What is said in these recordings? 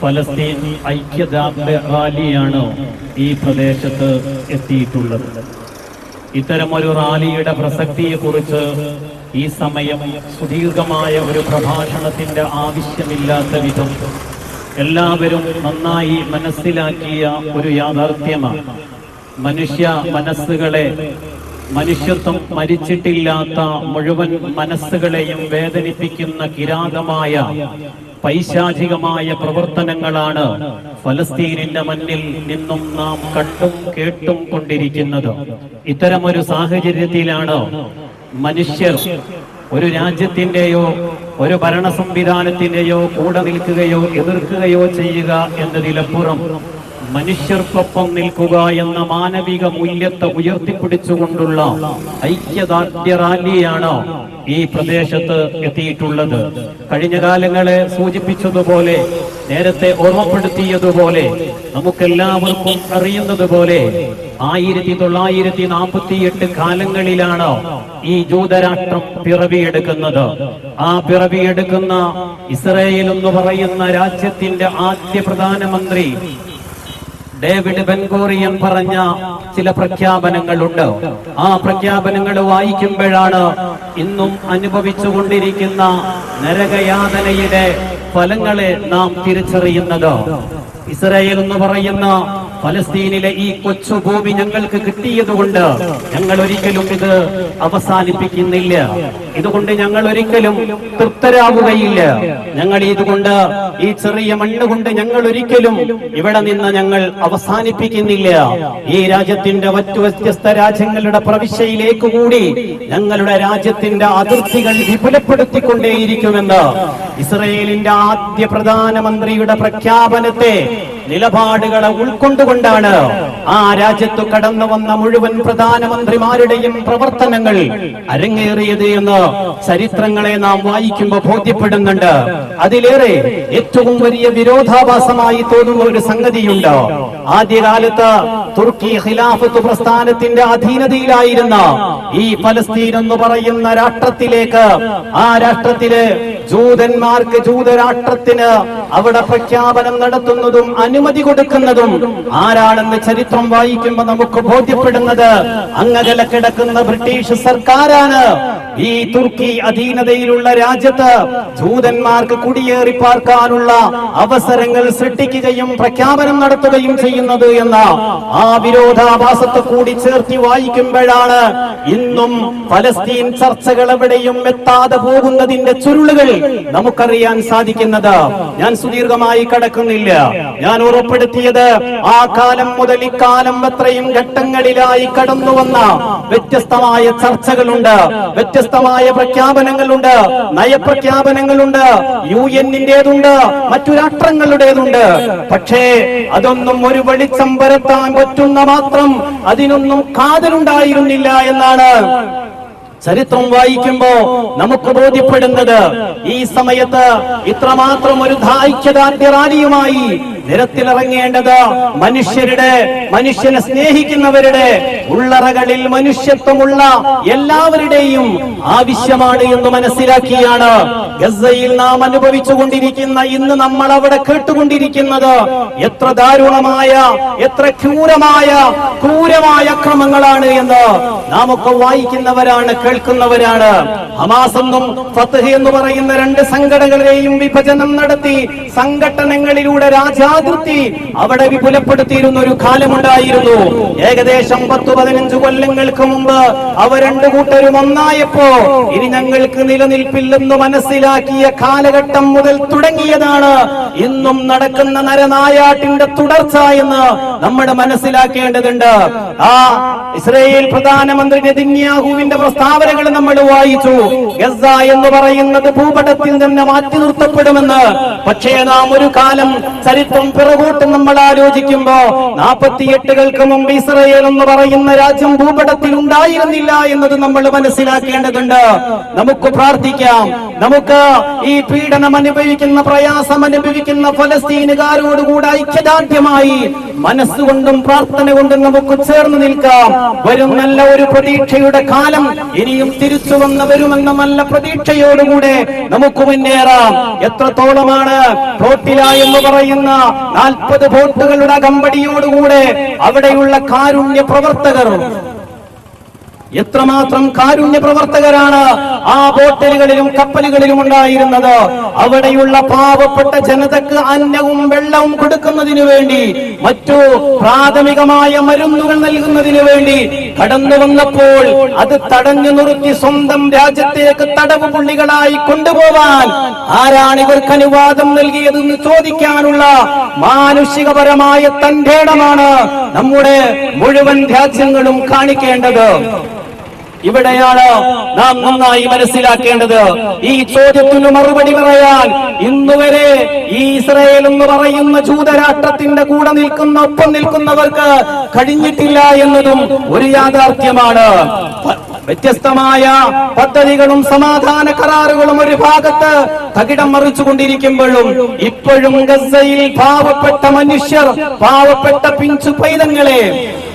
ഫലസ്തീൻ ഐക്യദാർഢ്യ റാലിയാണ് ഈ പ്രദേശത്ത് എത്തിയിട്ടുള്ളത്? ഇത്തരമൊരു റാലിയുടെ പ്രസക്തിയെക്കുറിച്ച് ഈ സമയം സുദീർഘമായ ഒരു പ്രഭാഷണത്തിന്റെ ആവശ്യമില്ലാത്ത വിധം എല്ലാവരും നന്നായി മനസ്സിലാക്കിയ ഒരു യാഥാർത്ഥ്യമാണ്. മനുഷ്യ മനസ്സുകളെ മനുഷ്യത്വം മരിച്ചിട്ടില്ലാത്ത മുഴുവൻ മനസ്സുകളെയും വേദനിപ്പിക്കുന്ന കിരാതമായ പൈശാചികമായ പ്രവർത്തനങ്ങളാണ് ഫലസ്തീനിന്റെ മണ്ണിൽ നിന്നും നാം കണ്ടും കേട്ടും കൊണ്ടിരിക്കുന്നത്. ഇത്തരമൊരു സാഹചര്യത്തിലാണ് മനുഷ്യർ ഒരു രാജ്യത്തിന്റെയോ ഒരു ഭരണ സംവിധാനത്തിന്റെയോ കൂടെ നിൽക്കുകയോ എതിർക്കുകയോ ചെയ്യുക എന്നതിലപ്പുറം മനുഷ്യർക്കൊപ്പം നിൽക്കുക എന്ന മാനവിക മൂല്യത്തെ ഉയർത്തിപ്പിടിച്ചുകൊണ്ടുള്ള ഐക്യദാർഢ്യ റാലിയാണ് ഈ പ്രദേശത്ത് എത്തിയിട്ടുള്ളത്. കഴിഞ്ഞ കാലങ്ങളെ സൂചിപ്പിച്ചതുപോലെ നേരത്തെ ഓർമ്മപ്പെടുത്തിയതുപോലെ നമുക്കെല്ലാവർക്കും അറിയുന്നതുപോലെ ആയിരത്തി തൊള്ളായിരത്തി നാൽപ്പത്തി എട്ട് കാലങ്ങളിലാണ് ഈ ജൂതരാഷ്ട്രം പിറവിയെടുക്കുന്നത്. ആ പിറവിയെടുക്കുന്ന ഇസ്രയേൽ എന്ന് പറയുന്ന രാജ്യത്തിന്റെ ആദ്യ പ്രധാനമന്ത്രി ഡേവിഡ് ബെൻഗോറിയൻ പറഞ്ഞ ചില പ്രഖ്യാപനങ്ങളുണ്ട്. ആ പ്രഖ്യാപനങ്ങൾ വായിക്കുമ്പോഴാണ് ഇന്നും അനുഭവിച്ചുകൊണ്ടിരിക്കുന്ന നരകയാതനയുടെ ഫലങ്ങളെ നാം തിരിച്ചറിയുന്നത്. ഇസ്രായേൽ എന്ന് പറയുന്ന ഫലസ്തീനിലെ ഈ കൊച്ചു ഭൂമി ഞങ്ങൾക്ക് കിട്ടിയതുകൊണ്ട് ഞങ്ങൾ ഒരിക്കലും ഇത് അവസാനിപ്പിക്കുന്നില്ല. ഇതുകൊണ്ട് ഞങ്ങൾ ഒരിക്കലും തൃപ്തരാകുകയില്ല. ഞങ്ങൾ ഇതുകൊണ്ട് ഈ ചെറിയ മണ്ണ് കൊണ്ട് ഞങ്ങൾ ഒരിക്കലും ഇവിടെ നിന്ന് ഞങ്ങൾ അവസാനിപ്പിക്കുന്നില്ല. ഈ രാജ്യത്തിന്റെ മറ്റു വ്യത്യസ്ത രാജ്യങ്ങളുടെ പ്രവിശ്യയിലേക്ക് കൂടി ഞങ്ങളുടെ രാജ്യത്തിന്റെ അതിർത്തികൾ വിപുലപ്പെടുത്തിക്കൊണ്ടേയിരിക്കുമെന്ന് ഇസ്രയേലിന്റെ ആദ്യ പ്രധാനമന്ത്രിയുടെ പ്രഖ്യാപനത്തെ നിലപാടുകളെ ഉൾക്കൊണ്ടുകൊണ്ടാണ് ആ രാജ്യത്തു കടന്നു വന്ന മുഴുവൻ പ്രധാനമന്ത്രിമാരുടെയും പ്രവർത്തനങ്ങൾ അരങ്ങേറിയത് എന്ന് ചരിത്രങ്ങളെ നാം വായിക്കുമ്പോൾ ബോധ്യപ്പെടുന്നുണ്ട്. അതിലേറെ ഏറ്റവും വലിയ വിരോധാഭാസമായി തോന്നുന്ന ഒരു സംഗതിയുണ്ട്. ആദ്യകാലത്ത് തുർക്കി ഖിലാഫത്ത് പ്രസ്ഥാനത്തിന്റെ അധീനതയിലായിരുന്ന ഈ ഫലസ്തീൻ എന്ന് പറയുന്ന രാഷ്ട്രത്തിലേക്ക് ആ രാഷ്ട്രത്തിൽ ജൂതന്മാർക്ക് ജൂതരാഷ്ട്രത്തിന് അവിടെ പ്രഖ്യാപനം നടത്തുന്നതും അനുമതി കൊടുക്കുന്നതും ആരാണെന്ന് ചരിത്രം വായിക്കുമ്പോൾ നമുക്ക് ബോധ്യപ്പെടുന്നത് അങ്ങകല കിടക്കുന്ന ബ്രിട്ടീഷ് സർക്കാരാണ്. ഈ തുർക്കി അധീനതയിലുള്ള രാജ്യത്ത് ജൂതന്മാർക്ക് കുടിയേറി പാർക്കാനുള്ള അവസരങ്ങൾ സൃഷ്ടിക്കുകയും പ്രഖ്യാപനം നടത്തുകയും ചെയ്യുന്നത് എന്ന ആ വിരോധാഭാസത്തെ കൂടി ചേർത്തി വായിക്കുമ്പോഴാണ് ഇന്നും ഫലസ്തീൻ ചർച്ചകൾ എവിടെയും എത്താതെ പോകുന്നതിന്റെ ചുരുളുകൾ നമുക്കറിയാൻ സാധിക്കുന്നത് ഞാൻ സുദീർഘമായി കടക്കുന്നില്ല. ഞാൻ ഉറപ്പെടുത്തിയത് ആ കാലം മുതൽ ഇക്കാലം എത്രയും ഘട്ടങ്ങളിലായി കടന്നു വന്ന വ്യത്യസ്തമായ ചർച്ചകളുണ്ട് വ്യത്യസ്തമായ പ്രഖ്യാപനങ്ങളുണ്ട് നയപ്രഖ്യാപനങ്ങളുണ്ട് യു എന്നിന്റേതുണ്ട് മറ്റു രാഷ്ട്രങ്ങളുടേതുണ്ട്. പക്ഷേ അതൊന്നും ഒരു വെളിച്ചം പരത്താൻ പറ്റുന്ന മാത്രം അതിനൊന്നും കാതലുണ്ടായിരുന്നില്ല എന്നാണ് ചരിത്രം വായിക്കുമ്പോ നമുക്ക് ബോധ്യപ്പെടുന്നത് ഈ സമയത്ത് ഇത്രമാത്രം ഒരു ഐക്യദാർഢ്യ റാലിയുമായി നിരത്തിലിറങ്ങേണ്ടത് മനുഷ്യരുടെ മനുഷ്യനെ സ്നേഹിക്കുന്നവരുടെ ഉള്ളറകളിൽ മനുഷ്യത്വമുള്ള എല്ലാവരുടെയും ആവശ്യമാണ് എന്ന് മനസ്സിലാക്കിയാണ്. ഗസയിൽ നാം അനുഭവിച്ചുകൊണ്ടിരിക്കുന്ന ഇന്ന് നമ്മൾ അവിടെ കേട്ടുകൊണ്ടിരിക്കുന്നത് എത്ര ദാരുണമായ എത്ര ക്രൂരമായ ക്രൂരമായ അക്രമങ്ങളാണ് എന്ന്. നാം ഒക്കെ വായിക്കുന്നവരാണ് കേൾക്കുന്നവരാണ്. ഹമാസ് എന്നും എന്ന് പറയുന്ന രണ്ട് സംഘടനകളെയും വിഭജനം നടത്തി സംഘടനകളിലൂടെ രാജാതിർത്തി അവിടെ വിപുലപ്പെടുത്തിയിരുന്ന ഒരു കാലമുണ്ടായിരുന്നു. ഏകദേശം പത്തു പതിനഞ്ച് കൊല്ലങ്ങൾക്ക് മുമ്പ് അവ രണ്ടു കൂട്ടരും ഒന്നായപ്പോ ഇനി ഞങ്ങൾക്ക് നിലനിൽപ്പില്ലെന്ന് മനസ്സിലാക്കിയ കാലഘട്ടം മുതൽ തുടങ്ങിയതാണ്. ഇന്നും നടക്കുന്ന നരനായാട്ടിന്റെ തുടർച്ച എന്ന് നമ്മൾ മനസ്സിലാക്കേണ്ടതുണ്ട്. ആ ഇസ്രയേൽ പ്രധാനമന്ത്രി നെതിന്യാഹുവിന്റെ പ്രസ്താവനകൾ നമ്മൾ വായിച്ചു. ഗസ എന്ന് പറയുന്നത് ഭൂപടത്തിൽ തന്നെ മാറ്റി നിർത്തപ്പെടുമെന്ന്. പക്ഷേ നാം ഒരു കാലം ചരിത്രം പിറകോട്ട് നമ്മൾ ആലോചിക്കുമ്പോ നാൽപ്പത്തിയെട്ടുകൾക്ക് മുമ്പ് ഇസ്രയേൽ എന്ന് പറയുന്ന രാജ്യം ഭൂപടത്തിൽ ഉണ്ടായിരുന്നില്ല എന്നത് നമ്മൾ മനസ്സിലാക്കേണ്ടതുണ്ട്. നമുക്ക് പ്രാർത്ഥിക്കാം. നമുക്ക് ഈ പീഡനം അനുഭവിക്കുന്ന പ്രയാസം അനുഭവിക്കുന്ന ഫലസ്തീനുകാരോടുകൂടെ ഐക്യദാർഢ്യമായി മനസ്സുകൊണ്ടും പ്രാർത്ഥന കൊണ്ടും നമുക്ക് ചേർന്ന് നിൽക്കാം. വരും നല്ല ഒരു പ്രതീക്ഷയുടെ കാലം ഇനിയും തിരിച്ചു വന്ന് വരുമെന്ന നല്ല പ്രതീക്ഷയോടുകൂടെ നമുക്ക് മുന്നേറാം. എത്രത്തോളമാണ് തോട്ടില എന്ന് പറയുന്ന നാൽപ്പത് ബോട്ടുകളുടെ അകമ്പടിയോടുകൂടെ അവിടെയുള്ള കാരുണ്യ പ്രവർത്തകർ എത്രമാത്രം കാരുണ്യ പ്രവർത്തകരാണ് ആ ബോട്ടലുകളിലും കപ്പലുകളിലും ഉണ്ടായിരുന്നത്. അവിടെയുള്ള പാവപ്പെട്ട ജനതക്ക് അന്നവും വെള്ളവും കൊടുക്കുന്നതിനു വേണ്ടി മറ്റു പ്രാഥമികമായ മരുന്നുകൾ നൽകുന്നതിനു വേണ്ടി കടന്നു വന്നപ്പോൾ അത് തടഞ്ഞു നിർത്തി സ്വന്തം രാജ്യത്തേക്ക് തടവ് പുള്ളികളായി കൊണ്ടുപോവാൻ ആരാണ് ഇവർക്ക് അനുവാദം നൽകിയതെന്ന് ചോദിക്കാനുള്ള മാനുഷികപരമായ തന്റേടമാണ് നമ്മുടെ മുഴുവൻ രാജ്യങ്ങളും കാണിക്കേണ്ടത്. ഇവിടെയാണ് നാം നന്നായി മനസ്സിലാക്കേണ്ടത്. ഈ ചോദ്യത്തിന് മറുപടി പറയാൻ ഇന്നുവരെ ഈ ഇസ്രയേൽ എന്ന് പറയുന്ന ജൂതരാഷ്ട്രത്തിന്റെ കൂടെ നിൽക്കുന്ന ഒപ്പം നിൽക്കുന്നവർക്ക് കഴിഞ്ഞിട്ടില്ല എന്നതും ഒരു യാഥാർത്ഥ്യമാണ്. വ്യത്യസ്തമായ പദ്ധതികളും സമാധാന കരാറുകളും ഒരു ഭാഗത്ത് തകിടം മറിച്ചുകൊണ്ടിരിക്കുമ്പോഴും ഇപ്പോഴും ഗസയിൽ പാവപ്പെട്ട മനുഷ്യർ പാവപ്പെട്ട പിഞ്ചു പൈതങ്ങളെ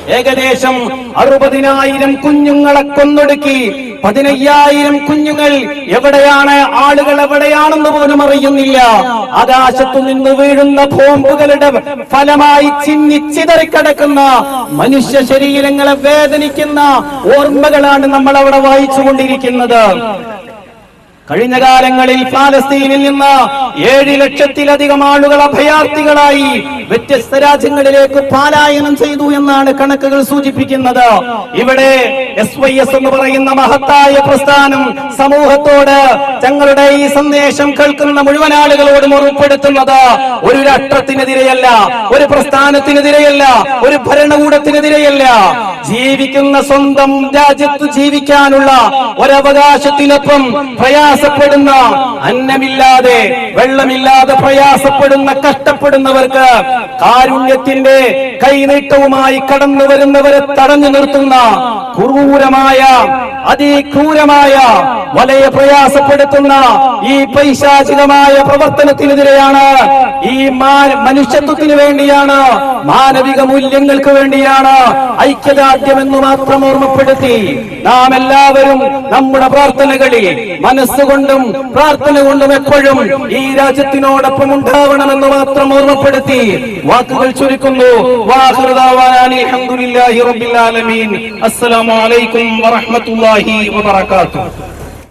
ഏകദേശം അറുപതിനായിരം കുഞ്ഞുങ്ങളെ കൊന്നൊടുക്കി പതിനയ്യായിരം കുഞ്ഞുങ്ങൾ എവിടെയാണ് ആളുകൾ എവിടെയാണെന്ന് പോലും അറിയുന്നില്ല. ആകാശത്തു നിന്ന് വീഴുന്ന ബോംബുകളുടെ ഫലമായി ചിന്നി ചിന്നിച്ചിതറിക്കിടക്കുന്ന മനുഷ്യ ശരീരങ്ങളെ വേദനിക്കുന്ന ഓർമ്മകളാണ് നമ്മൾ അവിടെ വായിച്ചുകൊണ്ടിരിക്കുന്നത്. കഴിഞ്ഞ കാലങ്ങളിൽ പാലസ്തീനിൽ നിന്ന് ഏഴ് ലക്ഷത്തിലധികം ആളുകൾ അഭയാർത്ഥികളായി വ്യത്യസ്ത രാജ്യങ്ങളിലേക്ക് പാലായനം ചെയ്തു എന്നാണ് കണക്കുകൾ സൂചിപ്പിക്കുന്നത്. ഇവിടെ എസ് വൈ എസ് എന്ന് പറയുന്ന മഹത്തായ പ്രസ്ഥാനം സമൂഹത്തോട് തങ്ങളുടെ ഈ സന്ദേശം കേൾക്കുന്ന മുഴുവൻ ആളുകളോടും ഉറപ്പെടുത്തുന്നത് ഒരു രാഷ്ട്രത്തിനെതിരെയല്ല ഒരു പ്രസ്ഥാനത്തിനെതിരെയല്ല ഒരു ഭരണകൂടത്തിനെതിരെയല്ല. ജീവിക്കുന്ന സ്വന്തം രാജ്യത്ത് ജീവിക്കാനുള്ള ഒരവകാശത്തിനൊപ്പം പ്രയാസപ്പെടുന്ന അന്നമില്ലാതെ വെള്ളമില്ലാതെ പ്രയാസപ്പെടുന്ന കഷ്ടപ്പെടുന്നവർക്ക് കാരുണ്യത്തിന്റെ കൈനീട്ടവുമായി കടന്നു വരുന്നവരെ തടഞ്ഞു നിർത്തുന്ന ക്രൂരമായ അതിക്രൂരമായ വലയെ പ്രയാസപ്പെടുത്തുന്ന ഈ പൈശാചികമായ പ്രവർത്തനത്തിനെതിരെയാണ് ഈ മനുഷ്യത്വത്തിന് വേണ്ടിയാണ് മാനവിക മൂല്യങ്ങൾക്ക് വേണ്ടിയാണ് ഐക്യദാർഢ്യമെന്ന് മാത്രം ഓർമ്മപ്പെടുത്തി. നാം എല്ലാവരും നമ്മുടെ പ്രാർത്ഥനകളിൽ മനസ്സുകൊണ്ടും പ്രാർത്ഥന കൊണ്ടും എപ്പോഴും ഈ രാജ്യത്തിനോടൊപ്പം ഉണ്ടാവണമെന്ന് മാത്രം ഓർമ്മപ്പെടുത്തി വാക്കുകൾ ചുരുക്കുന്നു. വാഹൃദാവാനി അൽഹംദുലില്ലാഹി റബ്ബിൽ ആലമീൻ. അസ്സലാമു അലൈക്കും വറഹ്മത്തുള്ളാഹി വബറകാതുഹു